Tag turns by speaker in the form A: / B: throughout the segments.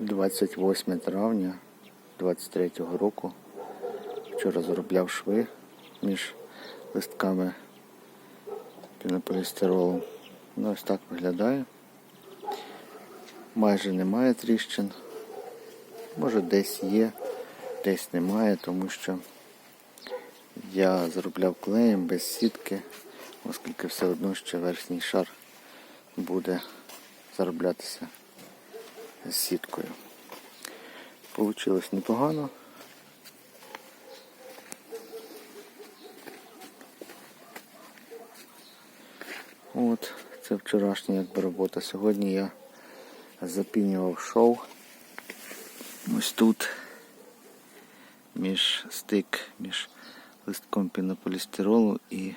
A: 28 травня 23 року. Вчора заробляв шви між листками пінополістиролу. Ну, ось так виглядає. Майже немає тріщин. Може десь є, десь немає, тому що я заробляв клеєм без сітки, оскільки все одно ще верхній шар буде зароблятися з сіткою. Получилось непогано. От, це вчорашня якби робота. Сьогодні я запінював шов. Ось тут між стик між листком пінополістиролу і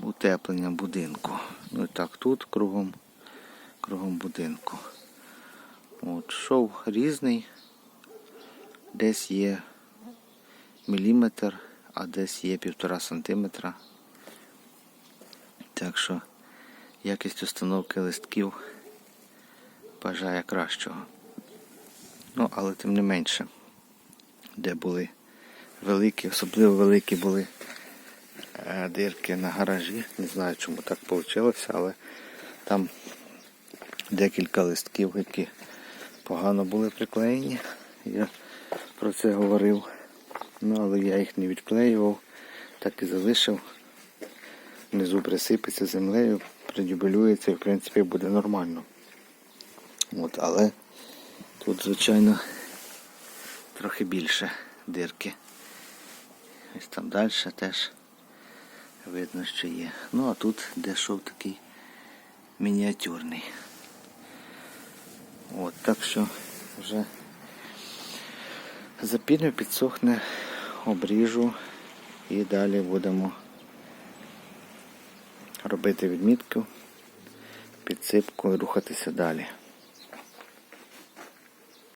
A: утеплення будинку. Ну і так тут кругом, кругом будинку. От, шов різний. Десь є міліметр, а десь є півтора сантиметра. Так що якість установки листків бажає кращого. Ну, але тим не менше, де були великі, особливо великі були е, дирки на гаражі. Не знаю, чому так вийшло, але там декілька листків, які погано були приклеєні. Я про це говорив. Ну, але я їх не відклеював, так і залишив. Внизу присипеться землею, придюбелюється і в принципі буде нормально. От, але тут, звичайно, трохи більше дирки. Ось там далі теж видно, що є. Ну а тут де шов такий мініатюрний. Так що вже запіню підсохне, обріжу і далі будемо робити відмітку, підсипку і рухатися далі.